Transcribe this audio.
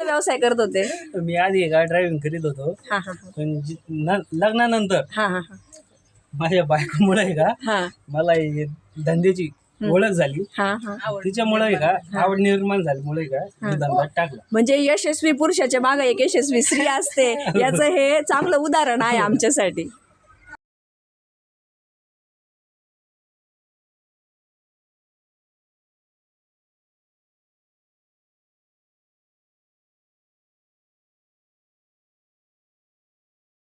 व्यवसाय करत होते मी आधी का ड्रायव्हिंग करीत होतो हा हा हा. पण जी- न- लग्नानंतर हा हा हा. माझ्या बायकोमुळे आहे का हा मला हे धंद्याची ओळख झाली. हा हा. तिच्यामुळे का आवड निर्माण झाली मुळे का धंदा टाकला. म्हणजे यशस्वी पुरुषाच्या मागे एक यशस्वी स्त्री असते याचं हे चांगलं उदाहरण आहे आमच्यासाठी.